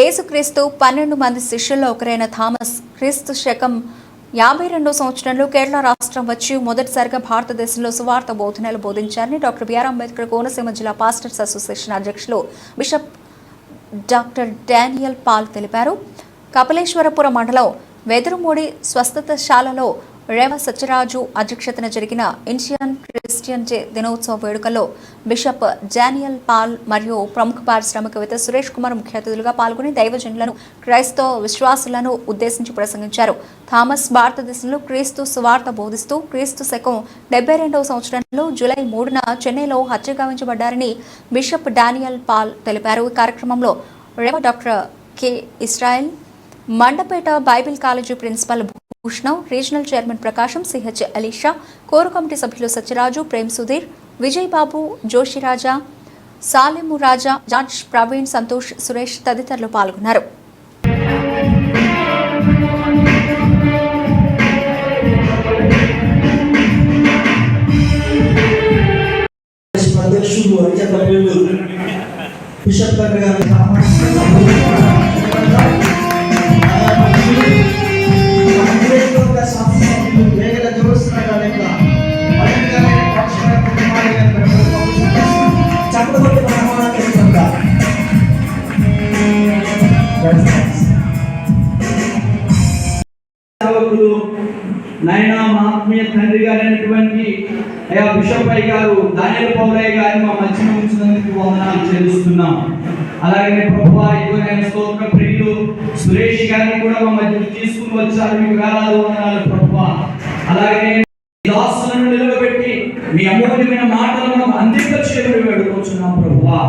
యేసుక్రీస్తు పన్నెండు మంది శిష్యుల్లో ఒకరైన థామస్ క్రీస్తు శకం యాభై రెండో సంవత్సరంలో కేరళ రాష్ట్రం వచ్చి మొదటిసారిగా భారతదేశంలో సువార్త బోధనలు బోధించారని doctor B R Ambedkar Konaseema జిల్లా పాస్టర్స్ అసోసియేషన్ అధ్యక్షులు బిషప్ డాక్టర్ డానియల్ పాల్ తెలిపారు. కపిలేశ్వరపురం మండలం వెదురుమూడి స్వస్థతశాలలో రేవ సత్యరాజు అధ్యక్షతన జరిగిన ఇన్షియన్ క్రిస్టియన్ డే దినోత్సవ వేడుకల్లో బిషప్ జానియల్ పాల్ మరియు ప్రముఖ పారిశ్రామికవేత్త సురేష్ కుమార్ ముఖ్య అతిథులుగా పాల్గొని దైవజనులను క్రైస్తవ విశ్వాసులను ఉద్దేశించి ప్రసంగించారు. థామస్ భారతదేశంలో క్రీస్తు సువార్త బోధిస్తూ క్రీస్తు శకం డెబ్బై రెండవ సంవత్సరంలో జూలై మూడున చెన్నైలో హత్య గావించబడ్డారని బిషప్ డానియల్ పాల్ తెలిపారు. ఈ కార్యక్రమంలో rev doctor K Israel Mandapeta bible college principal ఉష్ణవ్ regional chairman Prakasam CH Alisha core committee సభ్యులు సత్యరాజు ప్రేమ్ సుధీర్ విజయ్ బాబు జోషిరాజా సాలెము రాజా జార్జ్ ప్రవీణ్ సంతోష్ సురేష్ తదితరులు పాల్గొన్నారు. బిషప్ గారు సేవకులు నాయన మా ఆత్మీయ తండ్రి గారైనటువంటి అయ్యా బిషప్ అయ్య గారు దానిల పౌరయ్య గారిని మా మధ్యన ఉంచినందుకు వందనాలు చెల్లిస్తున్నాం. అలాగే ప్రభు ఇదిగో నేను స్తోత్ర ప్రియులు సురేష్ గారిని కూడా మా మధ్యకు తీసుకుని వచ్చారు మీకు వేలాది వందనాలు ప్రభు అలాగే దాసులను నిలబెట్టి మీ అమూల్యమైన మాటలను అందింప చేయమని వేడుకొచ్చున్నాం ప్రభువా.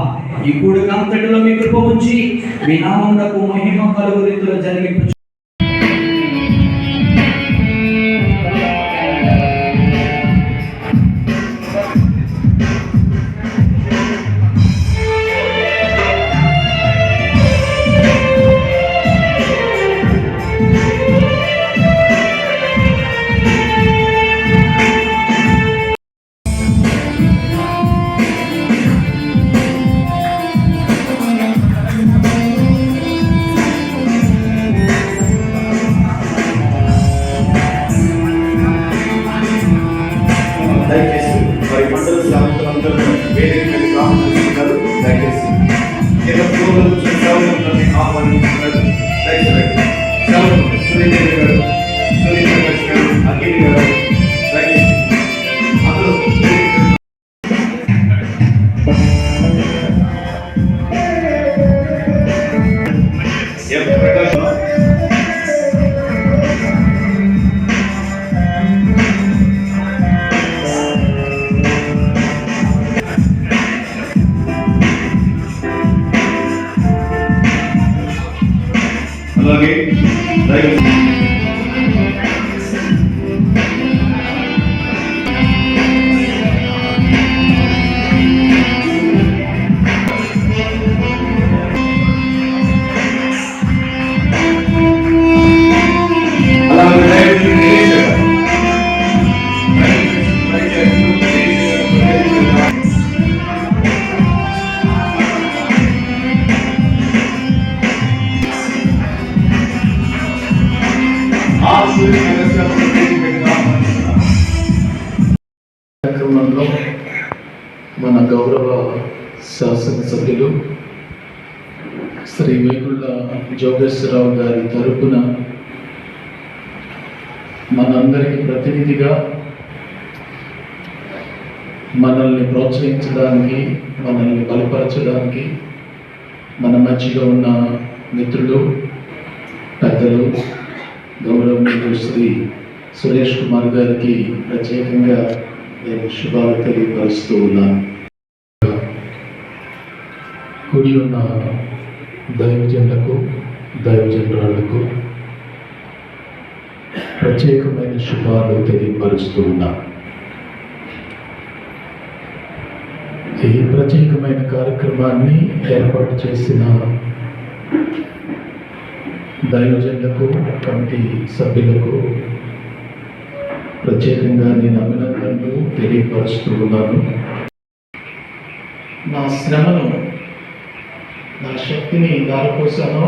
ఈ కూడిక అంతటిలో మీ కృప ఉంచి మీ నామమునకు మహిమ కలుగు రీతిలో జరిగింపు జోగేశ్వరరావు గారి తరపున మనందరికి ప్రతినిధిగా మనల్ని ప్రోత్సహించడానికి మనల్ని బలపరచడానికి మన మధ్యలో ఉన్న మిత్రులు పెద్దలు గౌరవనీయులు శ్రీ సురేష్ కుమార్ గారికి ప్రత్యేకంగా నేను శుభాలు తెలియపరుస్తూ ఉన్నాను. కూడి ఉన్న దైవజనులకు దైవజనులకు ప్రత్యేకమైన శుభాలు తెలియపరుస్తూ ఉన్నాను ఈ ప్రత్యేకమైన కార్యక్రమాన్ని ఏర్పాటు చేసిన దైవజనులకు కమిటీ సభ్యులకు ప్రత్యేకంగా నేను అభినందనలు తెలియపరుస్తూ ఉన్నాను. నా శ్రమను నా శక్తిని దారిపోసాను.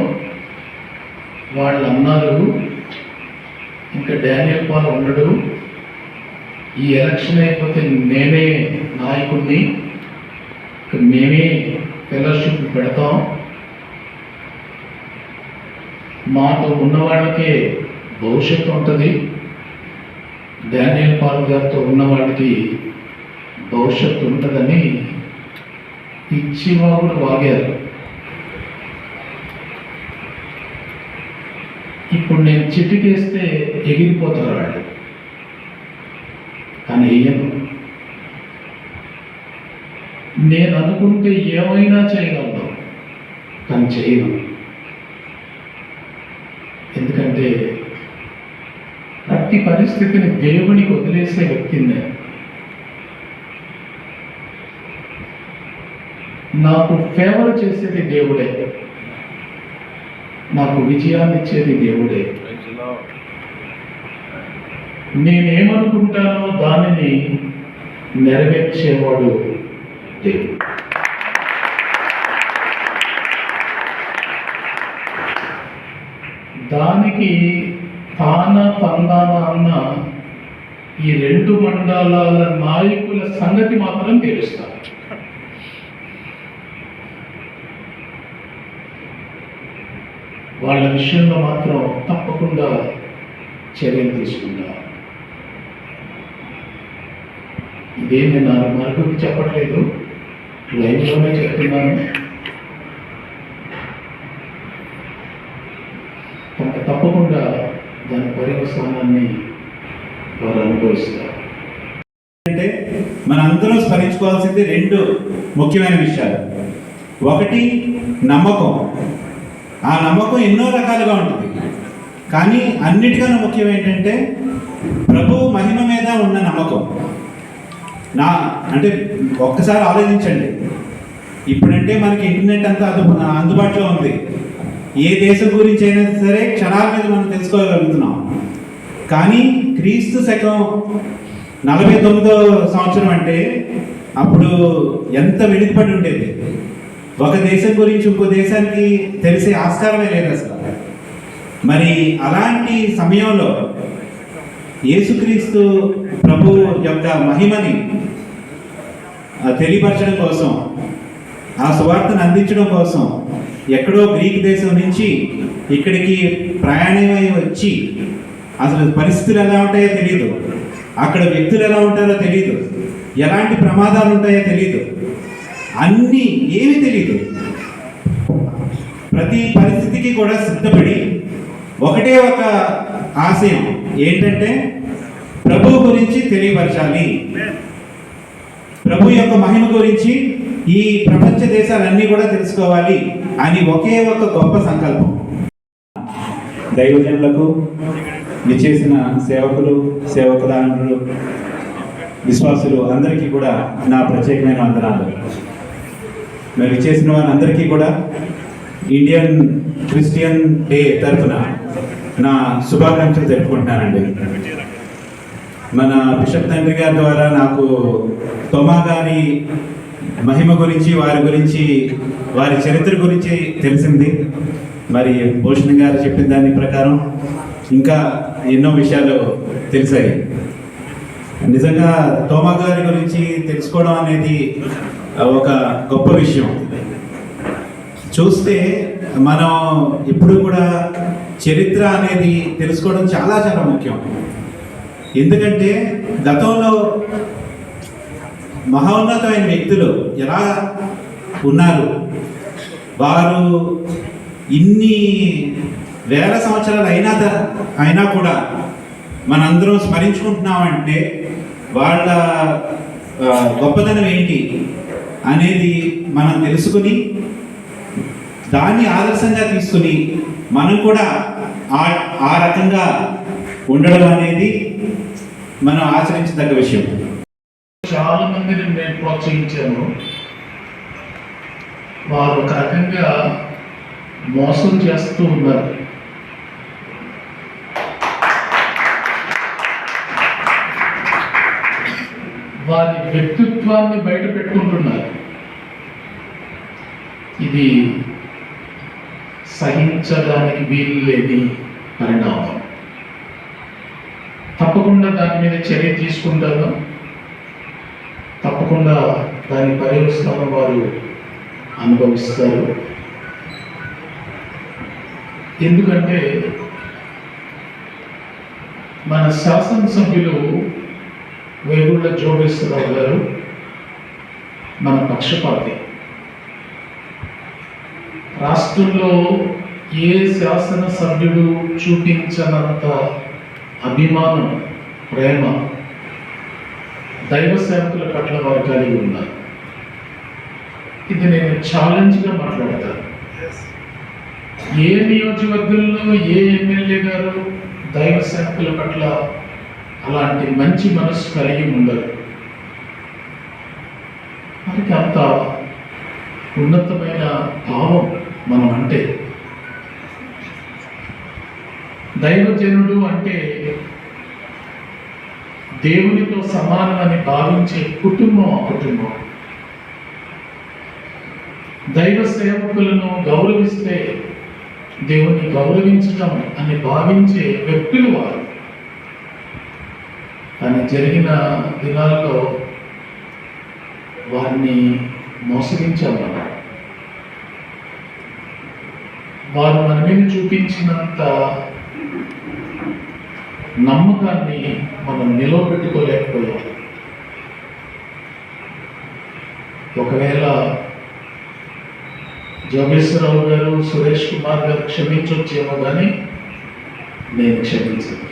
వాళ్ళు అన్నారు ఇంకా డానియల్ పాల్ ఉండడు. ఈ ఎలక్షన్ అయిపోతే మేమే నాయకుడిని. ఇక మేమే ఫెలోషిప్ పెడతాం. మాతో ఉన్నవాళ్ళకే భవిష్యత్తు ఉంటుంది. డానియల్ పాల్ గారితో ఉన్న భవిష్యత్తు ఉంటుందని పిచ్చి వాళ్ళు వాగారు. ఇప్పుడు నేను చెట్టుకేస్తే ఎగిరిపోతారు వాళ్ళు. కానీ వేయను నేను అనుకుంటే ఏమైనా చేయగలను కానీ చేయను. ఎందుకంటే ప్రతి పరిస్థితిని దేవునికి వదిలేసే వ్యక్తిని నేను. నాకు ఫేవర్ చేసేది దేవుడే. నాకు విజయాన్ని ఇచ్చేది దేవుడే. నేనేమనుకుంటానో దానిని నెరవేర్చేవాడు దేవుడు. దానికి తాన తందాన అన్న ఈ రెండు మండలాల నాయకుల సంగతి మాత్రం తెలుస్తాను. వాళ్ళ విషయంలో మాత్రం తప్పకుండా చర్యలు తీసుకుంటా. ఇదే నేను మరొకరికి చెప్పట్లేదు. లైవ్లోనే చెప్తున్నాను. తప్పకుండా దాని పర్యవసానాన్ని వారు అనుభవిస్తారు. అంటే మనందరం స్మరించుకోవాల్సింది రెండు ముఖ్యమైన విషయాలు. ఒకటి నమ్మకం. ఆ నమ్మకం ఎన్నో రకాలుగా ఉంటుంది. కానీ అన్నిటికన్నా ముఖ్యం ఏంటంటే ప్రభు మహిమ మీద ఉన్న నమ్మకం. నా అంటే ఒక్కసారి ఆలోచించండి. ఇప్పుడంటే మనకి ఇంటర్నెట్ అంతా అందు అందుబాటులో ఉంది. ఏ దేశం గురించి అయినా సరే క్షణాల మీద మనం తెలుసుకోగలుగుతున్నాం. కానీ క్రీస్తు శకం నలభై తొమ్మిదో సంవత్సరం అంటే అప్పుడు ఎంత వెనుకబడి ఉండేది? ఒక దేశం గురించి ఇంకో దేశానికి తెలిసే ఆస్కారమే లేదు అసలు. మరి అలాంటి సమయంలో యేసుక్రీస్తు ప్రభు యొక్క మహిమని తెలియపరచడం కోసం ఆ సువార్తను అందించడం కోసం ఎక్కడో గ్రీక్ దేశం నుంచి ఇక్కడికి ప్రయాణమై వచ్చి అసలు పరిస్థితులు ఎలా ఉంటాయో తెలియదు అక్కడ వ్యక్తులు ఎలా ఉంటారో తెలియదు ఎలాంటి ప్రమాదాలు ఉంటాయో తెలియదు అన్నీ ఏమి తెలియదు ప్రతి పరిస్థితికి కూడా సిద్ధపడి ఒకటే ఒక ఆశయం ఏంటంటే ప్రభు గురించి తెలియపరచాలి. ప్రభు యొక్క మహిమ గురించి ఈ ప్రపంచ దేశాలన్నీ కూడా తెలుసుకోవాలి అని ఒకే ఒక గొప్ప సంకల్పం. దైవజనులకు విచ్చేసిన సేవకులు సేవకురాలు విశ్వాసులు అందరికీ కూడా నా ప్రత్యేకమైన వందనాలు. మరి చేసిన వారందరికీ కూడా ఇండియన్ క్రిస్టియన్ డే తరఫున నా శుభాకాంక్షలు తెలుపుకుంటున్నానండి. మన బిషప్ తండ్రి గారి ద్వారా నాకు తొమా గారి మహిమ గురించి వారి గురించి వారి చరిత్ర గురించి తెలిసింది. మరి భూషణ్ గారు చెప్పిన దాని ప్రకారం ఇంకా ఎన్నో విషయాలు తెలిసాయి. నిజంగా తోమా గారి గురించి తెలుసుకోవడం అనేది ఒక గొప్ప విషయం. చూస్తే మనం ఎప్పుడు కూడా చరిత్ర అనేది తెలుసుకోవడం చాలా చాలా ముఖ్యం. ఎందుకంటే గతంలో మహోన్నతమైన వ్యక్తులు ఎలా ఉన్నారు? వారు ఇన్ని వేల సంవత్సరాలు అయినా అయినా కూడా మనందరం స్మరించుకుంటున్నామంటే వాళ్ళ గొప్పతనం ఏంటి? అనేది మనం తెలుసుకుని దాన్ని ఆదర్శంగా తీసుకుని మనం కూడా ఆ ఆ రకంగా ఉండడం అనేది మనం ఆచరించదగ్గ విషయం. చాలా మందిని నేను ప్రోత్సహించాను. వారు ఒక రకంగా మోసం చేస్తూ ఉన్నారు. వారి వ్యక్తిత్వాన్ని బయట పెట్టుకుంటున్నారు. ఇది సహించడానికి వీలు లేని పరిణామం. తప్పకుండా దాని మీద చర్య తీసుకుంటాను తప్పకుండా దాని పర్యవస్థానం వారు అనుభవిస్తారు. ఎందుకంటే మన శాసనసభ్యులు వేగుళ్ళ జోగేశ్వరరావు గారు మన పక్షపాతి. రాష్ట్రంలో ఏ శాసనసభ్యుడు చూపించనంత అభిమానం ప్రేమ దైవ సేవకుల పట్ల వారు కలిగి ఉన్నారు. ఇది నేను ఛాలెంజ్గా మాట్లాడతాను. ఏ నియోజకవర్గంలో ఏ ఎమ్మెల్యే గారు దైవ సేవకుల పట్ల అలాంటి మంచి మనసు కలిగి ఉండదు వారికి అంత ఉన్నతమైన భావం మనం అంటే దైవజనుడు అంటే దేవునితో సమానమని భావించే కుటుంబం ఆ కుటుంబం. దైవ సేవకులను గౌరవిస్తే దేవుని గౌరవించడం అని భావించే వ్యక్తులు వారు. కానీ జరిగిన దినాల్లో వారిని మోసగించాం మనం వారు మన మీద చూపించినంత నమ్మకాన్ని మనం నిలవబెట్టుకోలేకపోయాం ఒకవేళ జోగేశ్వరరావు గారు సురేష్ కుమార్ గారు క్షమించొచ్చేమో కానీ నేను క్షమించను.